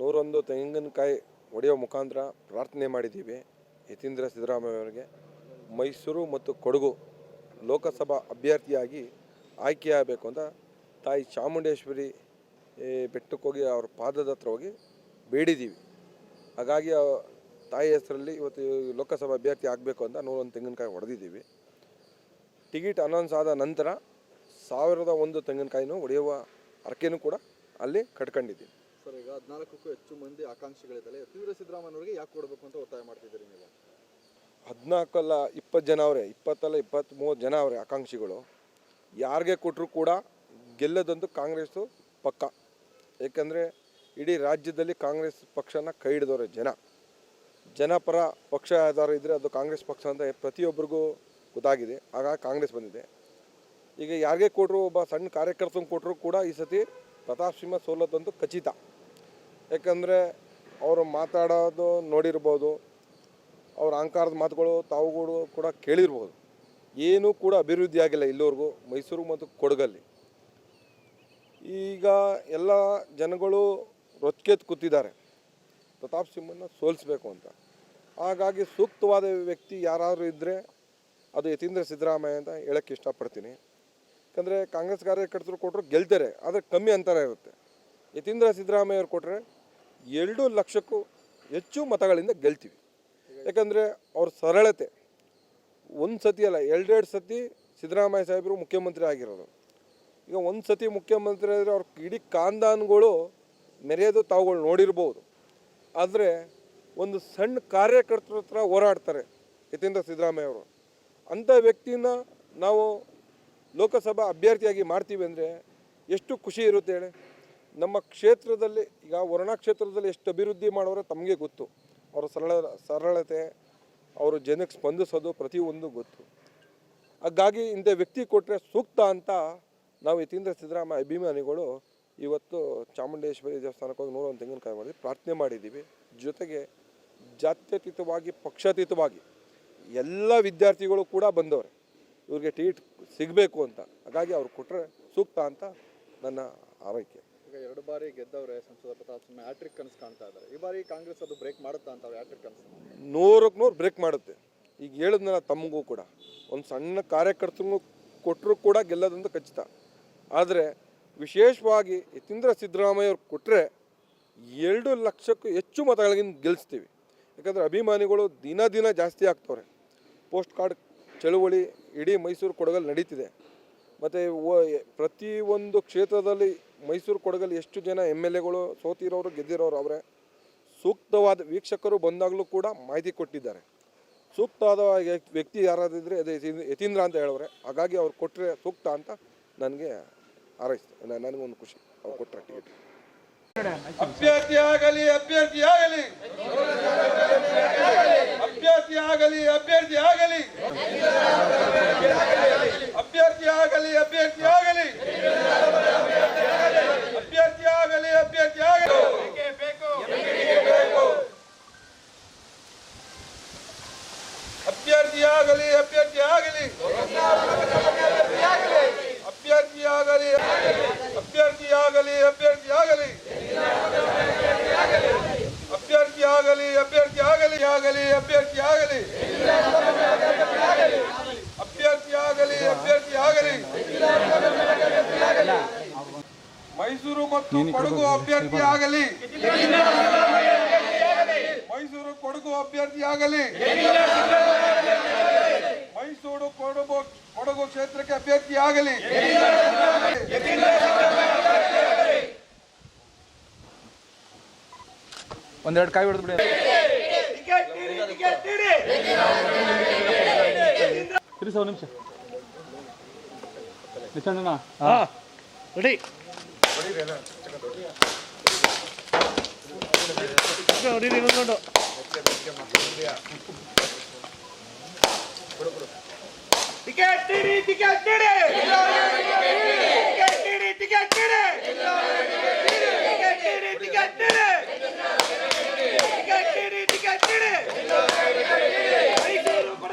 ನೂರೊಂದು ತೆಂಗಿನಕಾಯಿ ಒಡೆಯುವ ಮುಖಾಂತರ ಪ್ರಾರ್ಥನೆ ಮಾಡಿದ್ದೀವಿ ಯತೀಂದ್ರ ಸಿದ್ದರಾಮಯ್ಯ ಅವರಿಗೆ. ಮೈಸೂರು ಮತ್ತು ಕೊಡಗು ಲೋಕಸಭಾ ಅಭ್ಯರ್ಥಿಯಾಗಿ ಆಯ್ಕೆಯಾಗಬೇಕು ಅಂತ ತಾಯಿ ಚಾಮುಂಡೇಶ್ವರಿ ಬೆಟ್ಟಕ್ಕೆ ಹೋಗಿ ಅವ್ರ ಪಾದದ ಹತ್ರ ಹೋಗಿ ಬೇಡಿದ್ದೀವಿ. ಹಾಗಾಗಿ ತಾಯಿ ಹೆಸರಲ್ಲಿ ಇವತ್ತು ಲೋಕಸಭಾ ಅಭ್ಯರ್ಥಿ ಆಗಬೇಕು ಅಂತ ನೂರೊಂದು ತೆಂಗಿನಕಾಯಿ ಹೊಡೆದಿದ್ದೀವಿ ಟಿಕೆಟ್ ಅನೌನ್ಸ್ ಆದ ನಂತರ ಸಾವಿರದ ಒಂದು ತೆಂಗಿನಕಾಯಿನೂ ಹೊಡೆಯುವ ಅರ್ಕೆನೂ ಕೂಡ ಅಲ್ಲಿ ಕಟ್ಕೊಂಡಿದ್ದೀವಿ. ಸರ್ ಈಗ ಹದಿನಾಲ್ಕಕ್ಕೂ ಹೆಚ್ಚು ಮಂದಿ ಆಕಾಂಕ್ಷಿಗಳಿದ್ದಾರೆ ತೀವ್ರ ಸಿದ್ದರಾಮಯ್ಯನವರಿಗೆ ಯಾಕೆ ಕೊಡಬೇಕು ಅಂತ ಒತ್ತಾಯ ಮಾಡ್ತಿದ್ದೀರಿ ನೀವು? ಹದಿನಾಲ್ಕಲ್ಲ ಇಪ್ಪತ್ತು ಜನ ಅವರೇ. ಇಪ್ಪತ್ತಲ್ಲ ಇಪ್ಪತ್ತು ಮೂವತ್ತು ಜನ ಅವರೇ ಆಕಾಂಕ್ಷಿಗಳು. ಯಾರಿಗೆ ಕೊಟ್ಟರು ಕೂಡ ಗೆಲ್ಲದಂತೂ ಕಾಂಗ್ರೆಸ್ಸು ಪಕ್ಕ. ಏಕೆಂದರೆ ಇಡೀ ರಾಜ್ಯದಲ್ಲಿ ಕಾಂಗ್ರೆಸ್ ಪಕ್ಷನ ಕೈ ಹಿಡಿದವ್ರೆ ಜನ. ಜನಪರ ಪಕ್ಷ ಯಾವ್ದಾದ್ರು ಇದ್ದರೆ ಅದು ಕಾಂಗ್ರೆಸ್ ಪಕ್ಷ ಅಂತ ಪ್ರತಿಯೊಬ್ಬರಿಗೂ ಗೊತ್ತಾಗಿದೆ. ಹಾಗಾಗಿ ಕಾಂಗ್ರೆಸ್ ಬಂದಿದೆ. ಈಗ ಯಾರಿಗೆ ಕೊಟ್ಟರು ಒಬ್ಬ ಸಣ್ಣ ಕಾರ್ಯಕರ್ತನ ಕೊಟ್ಟರು ಕೂಡ ಈ ಸತಿ ಪ್ರತಾಪ್ ಸಿಂಹ ಸೋಲೋದಂತೂ ಖಚಿತ. ಯಾಕಂದರೆ ಅವರು ಮಾತಾಡೋದು ನೋಡಿರ್ಬೋದು, ಅವ್ರ ಅಹಂಕಾರದ ಮಾತುಗಳು ತಾವುಗಳು ಕೂಡ ಕೇಳಿರ್ಬೋದು. ಏನೂ ಕೂಡ ಅಭಿವೃದ್ಧಿ ಆಗಿಲ್ಲ ಇಲ್ಲಿವರೆಗೂ, ಮೈಸೂರು ಮತ್ತು ಕೊಡಗಲ್ಲಿ. ಈಗ ಎಲ್ಲ ಜನಗಳು ರೊಚ್ಕೆತ್ ಕೂತಿದ್ದಾರೆ. ಪ್ರತಾಪ್ ಸಿಂಹನ ಸೋಲಿಸ್ಬೇಕು ಅಂತ. ಹಾಗಾಗಿ ಸೂಕ್ತವಾದ ವ್ಯಕ್ತಿ ಯಾರಾದರೂ ಇದ್ದರೆ ಅದು ಯತೀಂದ್ರ ಸಿದ್ದರಾಮಯ್ಯ ಅಂತ ಹೇಳಕ್ಕೆ ಇಷ್ಟಪಡ್ತೀನಿ. ಯಾಕಂದರೆ ಕಾಂಗ್ರೆಸ್ ಕಾರ್ಯಕರ್ತರು ಕೊಟ್ಟರು ಗೆಲ್ತಾರೆ, ಆದರೆ ಕಮ್ಮಿ ಅಂತರ ಇರುತ್ತೆ. ಯತೀಂದ್ರ ಸಿದ್ದರಾಮಯ್ಯ ಅವ್ರು ಕೊಟ್ಟರೆ ಎರಡು ಲಕ್ಷಕ್ಕೂ ಹೆಚ್ಚು ಮತಗಳಿಂದ ಗೆಲ್ತೀವಿ. ಯಾಕಂದರೆ ಅವ್ರ ಸರಳತೆ, ಒಂದು ಸತಿ ಅಲ್ಲ, ಎರಡೆರಡು ಸತಿ ಸಿದ್ದರಾಮಯ್ಯ ಸಾಹೇಬರು ಮುಖ್ಯಮಂತ್ರಿ ಆಗಿರೋದು. ಈಗ ಒಂದು ಸತಿ ಮುಖ್ಯಮಂತ್ರಿ ಆದರೆ ಅವ್ರ ಇಡೀ ಕಾಂದಾನ್ಗಳು ಮೆರೆಯೋದು ತಾವುಗಳು ನೋಡಿರ್ಬೋದು. ಆದರೆ ಒಂದು ಸಣ್ಣ ಕಾರ್ಯಕರ್ತರ ಹತ್ರ ಹೋರಾಡ್ತಾರೆ ಯತೀಂದ್ರ ಸಿದ್ದರಾಮಯ್ಯ ಅವರು. ಅಂಥ ವ್ಯಕ್ತಿನ ನಾವು ಲೋಕಸಭಾ ಅಭ್ಯರ್ಥಿಯಾಗಿ ಮಾಡ್ತೀವಿ ಅಂದರೆ ಎಷ್ಟು ಖುಷಿ ಇರುತ್ತೆ ಹೇಳಿ? ನಮ್ಮ ಕ್ಷೇತ್ರದಲ್ಲಿ, ಈಗ ವರುಣಾ ಕ್ಷೇತ್ರದಲ್ಲಿ ಎಷ್ಟು ಅಭಿವೃದ್ಧಿ ಮಾಡೋರೆ ತಮಗೆ ಗೊತ್ತು. ಅವರ ಸರಳ, ಸರಳತೆ, ಅವರು ಜನಕ್ಕೆ ಸ್ಪಂದಿಸೋದು ಪ್ರತಿಯೊಂದು ಗೊತ್ತು. ಹಾಗಾಗಿ ಇಂಥ ವ್ಯಕ್ತಿ ಕೊಟ್ಟರೆ ಸೂಕ್ತ ಅಂತ ನಾವು ಯತೀಂದ್ರ ಸಿದ್ದರಾಮಯ್ಯ ಅಭಿಮಾನಿಗಳು ಇವತ್ತು ಚಾಮುಂಡೇಶ್ವರಿ ದೇವಸ್ಥಾನಕ್ಕೆ ಹೋಗಿ ನೂರೊಂದು ತೆಂಗಿನಕಾಯಿ ಮಾಡಿ ಪ್ರಾರ್ಥನೆ ಮಾಡಿದ್ದೀವಿ. ಜೊತೆಗೆ ಜಾತ್ಯತೀತವಾಗಿ, ಪಕ್ಷಾತೀತವಾಗಿ ಎಲ್ಲ ವಿದ್ಯಾರ್ಥಿಗಳು ಕೂಡ ಬಂದವರು. ಇವ್ರಿಗೆ ಟಿಕೆಟ್ ಸಿಗಬೇಕು ಅಂತ. ಹಾಗಾಗಿ ಅವ್ರು ಕೊಟ್ಟರೆ ಸೂಕ್ತ ಅಂತ ನನ್ನ ಆರೈಕೆ. ಎರಡು ಬಾರಿ ಗೆದ್ದವ್ರೆ ಸಂಸದ ಪ್ರತಾಪ್ ಸಿಂಹ ಹ್ಯಾಟ್ರಿಕ್ ಕನಸು ಕಾಣ್ತಾ ಇದ್ದಾರೆ. ಈ ಬಾರಿ ಕಾಂಗ್ರೆಸ್ ಅದು ಬ್ರೇಕ್ ಮಾಡುತ್ತಾ ಅಂತ ಹ್ಯಾಟ್ರಿಕ್ ಕನಸು? ನೂರಕ್ಕೆ ನೂರು ಬ್ರೇಕ್ ಮಾಡುತ್ತೆ. ಈಗ ಹೇಳಿದ್ನಲ್ಲ ತಮಗೂ ಕೂಡ. ಒಂದು ಸಣ್ಣ ಕಾರ್ಯಕರ್ತರಿಗೂ ಕೊಟ್ಟರು ಕೂಡ ಗೆಲ್ಲದಂತ ಖಚಿತ. ಆದರೆ ವಿಶೇಷವಾಗಿ ಯತೀಂದ್ರ ಸಿದ್ದರಾಮಯ್ಯ ಅವ್ರು ಕೊಟ್ಟರೆ ಎರಡು ಲಕ್ಷಕ್ಕೂ ಹೆಚ್ಚು ಮತಗಳಿಗಿಂತ ಗೆಲ್ಲಿಸ್ತೀವಿ ಯಾಕಂದರೆ ಅಭಿಮಾನಿಗಳು ದಿನ ದಿನ ಜಾಸ್ತಿ ಆಗ್ತವ್ರೆ. ಪೋಸ್ಟ್ ಕಾರ್ಡ್ ಚಳುವಳಿ ಇಡೀ ಮೈಸೂರು ಕೊಡಗಲ್ಲಿ ನಡೀತಿದೆ. ಮತ್ತು ಪ್ರತಿಯೊಂದು ಕ್ಷೇತ್ರದಲ್ಲಿ ಮೈಸೂರು ಕೊಡಗಲ್ಲಿ ಎಷ್ಟು ಜನ ಎಂ ಎಲ್ ಎಗಳು, ಸೋತಿರೋರು, ಗೆದ್ದಿರೋರು ಅವರೇ, ಸೂಕ್ತವಾದ ವೀಕ್ಷಕರು ಬಂದಾಗಲೂ ಕೂಡ ಮಾಹಿತಿ ಕೊಟ್ಟಿದ್ದಾರೆ. ಸೂಕ್ತವಾದ ವ್ಯ- ವ್ಯಕ್ತಿ ಯಾರಾದಿದ್ರೆ ಅದೇ ಯತೀಂದ್ರ- ಅಂತ ಹೇಳವ್ರೆ. ಹಾಗಾಗಿ ಅವ್ರು ಕೊಟ್ಟರೆ ಸೂಕ್ತ ಅಂತ ನನಗೆ ಹಾರೈಸ್ತು. ನನಗೊಂದು ಖುಷಿ. ಅವ್ರು ಕೊಟ್ಟರೆ ಟಿಕೆಟ್ ಅಭ್ಯರ್ಥಿ ಆಗಲಿ ಅಭ್ಯರ್ಥಿ ಆಗಲಿ. ಅಭ್ಯರ್ಥಿ ಆಗಲಿ ಅಭ್ಯರ್ಥಿ ಆಗಲಿ. ಕೊಡಗು ಅಭ್ಯರ್ಥಿ ಆಗಲಿ. ಮೈಸೂರು ಕೊಡಗು ಅಭ್ಯರ್ಥಿ ಆಗಲಿ. ಮೈಸೂರು ಕೊಡಗು ಕೊಡಗು ಕ್ಷೇತ್ರಕ್ಕೆ ಅಭ್ಯರ್ಥಿ ಆಗಲಿ. ಒಂದೆರಡು ಕಾಯಿ ಹೊಡೆದು ಬಿಡಿ. ಸರ್ ನಿಮಿಷ. Ready ready. ಹೊಡೀರಿ ಇನ್ನೊಂದು ಟಿಕೆಟ್ ನೀಡಿ ಟಿಕೆಟ್ ನೀಡಿ ಟಿಕೆಟ್ ನೀಡಿ ಟಿಕೆಟ್ ನೀಡಿ ಟಿಕೆಟ್ ನೀಡಿ ಟಿಕೆಟ್ ನೀಡಿ ಟಿಕೆಟ್ ನೀಡಿ ಟಿಕೆಟ್ ನೀಡಿ ಮೈಸೂರು ಕೂಡ